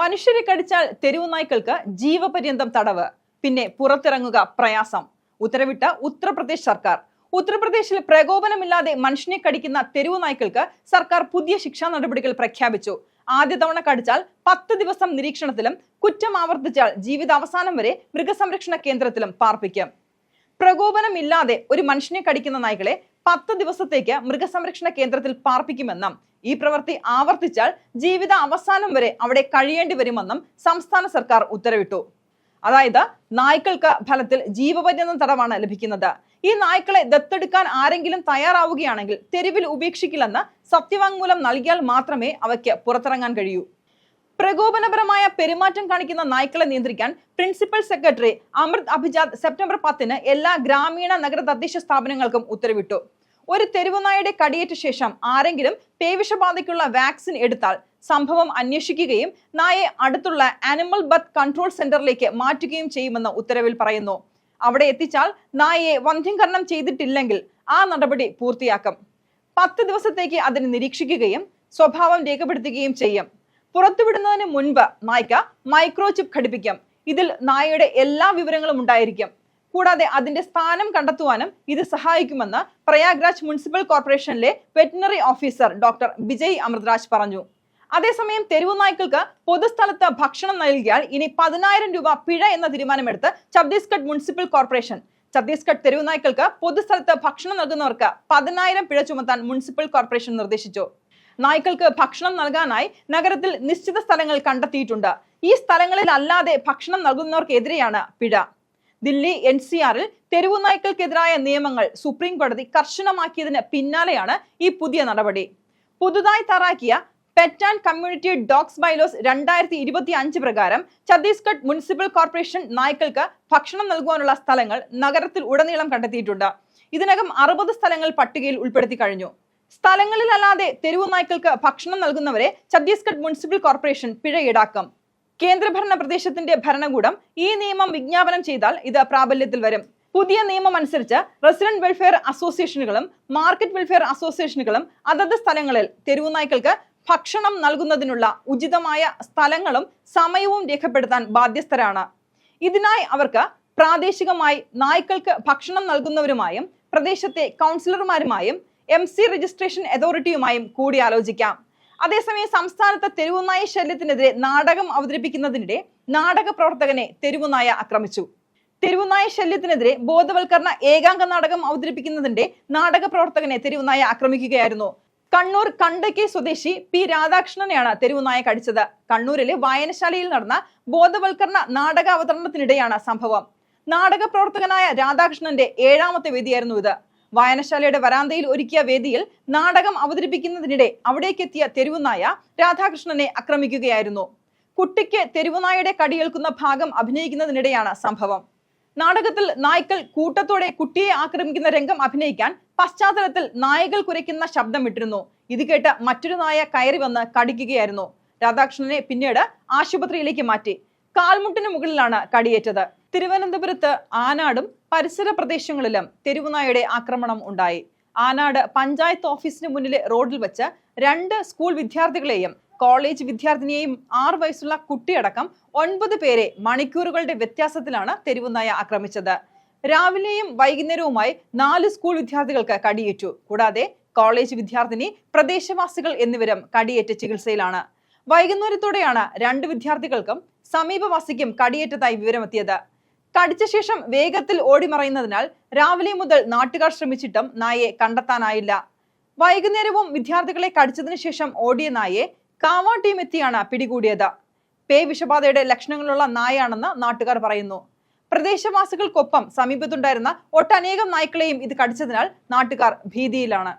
മനുഷ്യരെ കടിച്ചാൽ തെരുവു നായ്ക്കൾക്ക് ജീവപര്യന്തം തടവ്. പിന്നെ പുറത്തിറങ്ങുക പ്രയാസം. ഉത്തരവിട്ട ഉത്തർപ്രദേശ് സർക്കാർ. ഉത്തർപ്രദേശിൽ പ്രകോപനമില്ലാതെ മനുഷ്യനെ കടിക്കുന്ന തെരുവു നായ്ക്കൾക്ക് സർക്കാർ പുതിയ ശിക്ഷാ നടപടികൾ പ്രഖ്യാപിച്ചു. ആദ്യ തവണ കടിച്ചാൽ പത്ത് ദിവസം നിരീക്ഷണത്തിലും കുറ്റം ആവർത്തിച്ചാൽ ജീവിതാവസാനം വരെ മൃഗസംരക്ഷണ കേന്ദ്രത്തിലും പാർപ്പിക്കും. പ്രകോപനമില്ലാതെ ഒരു മനുഷ്യനെ കടിക്കുന്ന നായ്ക്കളെ പത്ത് ദിവസത്തേക്ക് മൃഗസംരക്ഷണ കേന്ദ്രത്തിൽ പാർപ്പിക്കുമെന്നും ഈ പ്രവൃത്തി ആവർത്തിച്ചാൽ ജീവിത അവസാനം വരെ അവിടെ കഴിയേണ്ടി വരുമെന്നും സംസ്ഥാന സർക്കാർ ഉത്തരവിട്ടു. അതായത് നായ്ക്കൾക്ക് ഫലത്തിൽ ജീവപര്യന്തം തടവാണ് ലഭിക്കുന്നത്. ഈ നായ്ക്കളെ ദത്തെടുക്കാൻ ആരെങ്കിലും തയ്യാറാവുകയാണെങ്കിൽ തെരുവിൽ ഉപേക്ഷിക്കില്ലെന്ന് സത്യവാങ്മൂലം നൽകിയാൽ മാത്രമേ അവയ്ക്ക് പുറത്തിറങ്ങാൻ കഴിയൂ. പ്രകോപനപരമായ പെരുമാറ്റം കാണിക്കുന്ന നായ്ക്കളെ നിയന്ത്രിക്കാൻ principal secretary Amrit Abhijat September പത്തിന് എല്ലാ ഗ്രാമീണ നഗര തദ്ദേശ സ്ഥാപനങ്ങൾക്കും ഉത്തരവിട്ടു. ഒരു തെരുവുനായുടെ കടിയേറ്റ ശേഷം ആരെങ്കിലും പേവിഷബാധയ്ക്കുള്ള വാക്സിൻ എടുത്താൽ സംഭവം അന്വേഷിക്കുകയും നായെ അടുത്തുള്ള ആനിമൽ ബത്ത് കൺട്രോൾ സെന്ററിലേക്ക് മാറ്റുകയും ചെയ്യുമെന്ന് ഉത്തരവിൽ പറയുന്നു. അവിടെ എത്തിച്ചാൽ നായയെ വന്ധ്യംകരണം ചെയ്തിട്ടില്ലെങ്കിൽ ആ നടപടി പൂർത്തിയാക്കും. പത്ത് ദിവസത്തേക്ക് അതിന് നിരീക്ഷിക്കുകയും സ്വഭാവം രേഖപ്പെടുത്തുകയും ചെയ്യും. പുറത്തുവിടുന്നതിന് മുൻപ് നായ്ക്ക് മൈക്രോചിപ്പ് ഘടിപ്പിക്കും. ഇതിൽ നായയുടെ എല്ലാ വിവരങ്ങളും ഉണ്ടായിരിക്കും. കൂടാതെ അതിന്റെ സ്ഥാനം കണ്ടെത്തുവാനും ഇത് സഹായിക്കുമെന്ന് പ്രയാഗ്രാജ് മുനിസിപ്പൽ കോർപ്പറേഷനിലെ veterinary officer doctor Vijay Amritraj പറഞ്ഞു. അതേസമയം തെരുവു നായ്ക്കൾക്ക് പൊതുസ്ഥലത്ത് ഭക്ഷണം നൽകിയാൽ ഇനി പതിനായിരം രൂപ പിഴ എന്ന തീരുമാനമെടുത്ത് ഛത്തീസ്ഗഡ് മുനിസിപ്പൽ കോർപ്പറേഷൻ. ഛത്തീസ്ഗഡ് തെരുവു നായ്ക്കൾക്ക് പൊതുസ്ഥലത്ത് ഭക്ഷണം നൽകുന്നവർക്ക് പതിനായിരം പിഴ ചുമത്താൻ മുനിസിപ്പൽ കോർപ്പറേഷൻ നിർദ്ദേശിച്ചു. നായ്ക്കൾക്ക് ഭക്ഷണം നൽകാനായി നഗരത്തിൽ നിശ്ചിത സ്ഥലങ്ങൾ കണ്ടെത്തിയിട്ടുണ്ട്. ഈ സ്ഥലങ്ങളിൽ അല്ലാതെ ഭക്ഷണം നൽകുന്നവർക്കെതിരെയാണ് പിഴ. ദില്ലി എൻ സി ആറിൽ തെരുവു നായ്ക്കൾക്കെതിരായ നിയമങ്ങൾ സുപ്രീം കോടതി കർശനമാക്കിയതിന് പിന്നാലെയാണ് ഈ പുതിയ നടപടി. പുതുതായി തയ്യാറാക്കിയ pet and community dogs bylaws രണ്ടായിരത്തി ഇരുപത്തി അഞ്ച് പ്രകാരം ഛത്തീസ്ഗഡ് മുനിസിപ്പൽ കോർപ്പറേഷൻ നായ്ക്കൾക്ക് ഭക്ഷണം നൽകുവാനുള്ള സ്ഥലങ്ങൾ നഗരത്തിൽ ഉടനീളം കണ്ടെത്തിയിട്ടുണ്ട്. ഇതിനകം അറുപത് സ്ഥലങ്ങൾ പട്ടികയിൽ ഉൾപ്പെടുത്തി കഴിഞ്ഞു. സ്ഥലങ്ങളിലല്ലാതെ തെരുവു നായ്ക്കൾക്ക് ഭക്ഷണം നൽകുന്നവരെ ഛത്തീസ്ഗഡ് മുനിസിപ്പൽ കോർപ്പറേഷൻ പിഴ ഈടാക്കും. കേന്ദ്രഭരണ പ്രദേശത്തിന്റെ ഭരണകൂടം ഈ നിയമം വിജ്ഞാപനം ചെയ്താൽ ഇത് പ്രാബല്യത്തിൽ വരും. പുതിയ നിയമം അനുസരിച്ച് റെസിഡന്റ് വെൽഫെയർ അസോസിയേഷനുകളും മാർക്കറ്റ് വെൽഫെയർ അസോസിയേഷനുകളും അതത് സ്ഥലങ്ങളിൽ തെരുവു നായ്ക്കൾക്ക് ഭക്ഷണം നൽകുന്നതിനുള്ള ഉചിതമായ സ്ഥലങ്ങളും സമയവും രേഖപ്പെടുത്താൻ ബാധ്യസ്ഥരാണ്. ഇതിനായി അവർക്ക് പ്രാദേശികമായി നായ്ക്കൾക്ക് ഭക്ഷണം നൽകുന്നവരുമായും പ്രദേശത്തെ കൗൺസിലർമാരുമായും എം സി രജിസ്ട്രേഷൻ അതോറിറ്റിയുമായും കൂടിയാലോചിക്കാം. അതേസമയം സംസ്ഥാനത്ത് തെരുവുനായ ശല്യത്തിനെതിരെ നാടകം അവതരിപ്പിക്കുന്നതിനിടെ നാടക പ്രവർത്തകനെ തെരുവുനായ ആക്രമിച്ചു. തെരുവുനായ ശല്യത്തിനെതിരെ ബോധവൽക്കരണ ഏകാംഗ നാടകം അവതരിപ്പിക്കുന്നതിന്റെ നാടക പ്രവർത്തകനെ തെരുവുനായ ആക്രമിക്കുകയായിരുന്നു. കണ്ണൂർ കണ്ടക്കി സ്വദേശി പി രാധാകൃഷ്ണനെയാണ് തെരുവുനായ കടിച്ചത്. കണ്ണൂരിലെ വായനശാലയിൽ നടന്ന ബോധവൽക്കരണ നാടക അവതരണത്തിനിടെയാണ് സംഭവം. നാടക പ്രവർത്തകനായ രാധാകൃഷ്ണന്റെ ഏഴാമത്തെ വേദിയായിരുന്നു ഇത്. വായനശാലയുടെ വരാന്തയിൽ ഒരുക്കിയ വേദിയിൽ നാടകം അവതരിപ്പിക്കുന്നതിനിടെ അവിടേക്കെത്തിയ തെരുവുനായ രാധാകൃഷ്ണനെ ആക്രമിക്കുകയായിരുന്നു. കുട്ടിക്ക് തെരുവുനായയുടെ കടിയേൽക്കുന്ന ഭാഗം അഭിനയിക്കുന്നതിനിടെയാണ് സംഭവം. നാടകത്തിൽ നായ്ക്കൾ കൂട്ടത്തോടെ കുട്ടിയെ ആക്രമിക്കുന്ന രംഗം അഭിനയിക്കാൻ പശ്ചാത്തലത്തിൽ നായകൾ കുരയ്ക്കുന്ന ശബ്ദം ഇട്ടിരുന്നു. ഇത് കേട്ട് മറ്റൊരു നായ കയറി വന്ന് കടിക്കുകയായിരുന്നു. രാധാകൃഷ്ണനെ പിന്നീട് ആശുപത്രിയിലേക്ക് മാറ്റി. കാൽമുട്ടിന് മുകളിലാണ് കടിയേറ്റത്. തിരുവനന്തപുരത്ത് ആനാടും പരിസര പ്രദേശങ്ങളിലും തെരുവുനായയുടെ ആക്രമണം ഉണ്ടായി. ആനാട് പഞ്ചായത്ത് ഓഫീസിന് മുന്നിലെ റോഡിൽ വെച്ച് രണ്ട് സ്കൂൾ വിദ്യാർത്ഥികളെയും കോളേജ് വിദ്യാർത്ഥിനിയെയും ആറ് വയസ്സുള്ള കുട്ടിയടക്കം ഒൻപത് പേരെ മണിക്കൂറുകളുടെ വ്യത്യാസത്തിലാണ് തെരുവുനായ ആക്രമിച്ചത്. രാവിലെയും വൈകുന്നേരവുമായി നാല് സ്കൂൾ വിദ്യാർത്ഥികൾക്ക് കടിയേറ്റു. കൂടാതെ കോളേജ് വിദ്യാർത്ഥിനി പ്രദേശവാസികൾ എന്നിവരും കടിയേറ്റ ചികിത്സയിലാണ്. വൈകുന്നേരത്തോടെയാണ് രണ്ട് വിദ്യാർത്ഥികൾക്കും സമീപവാസിക്കും കടിയേറ്റതായി വിവരമെത്തിയത്. കടിച്ച ശേഷം വേഗത്തിൽ ഓടിമറയുന്നതിനാൽ രാവിലെ മുതൽ നാട്ടുകാർ ശ്രമിച്ചിട്ടും നായയെ കണ്ടെത്താനായില്ല. വൈകുന്നേരവും വിദ്യാർത്ഥികളെ കടിച്ചതിനു ശേഷം ഓടിയ നായയെ കാവാ ടീം എത്തിയാണ് പിടികൂടിയത്. പേ വിഷബാധയുടെ ലക്ഷണങ്ങളുള്ള നായയാണെന്ന് നാട്ടുകാർ പറയുന്നു. പ്രദേശവാസികൾക്കൊപ്പം സമീപത്തുണ്ടായിരുന്ന ഒട്ടനേകം നായ്ക്കളെയും ഇത് കടിച്ചതിനാൽ നാട്ടുകാർ ഭീതിയിലാണ്.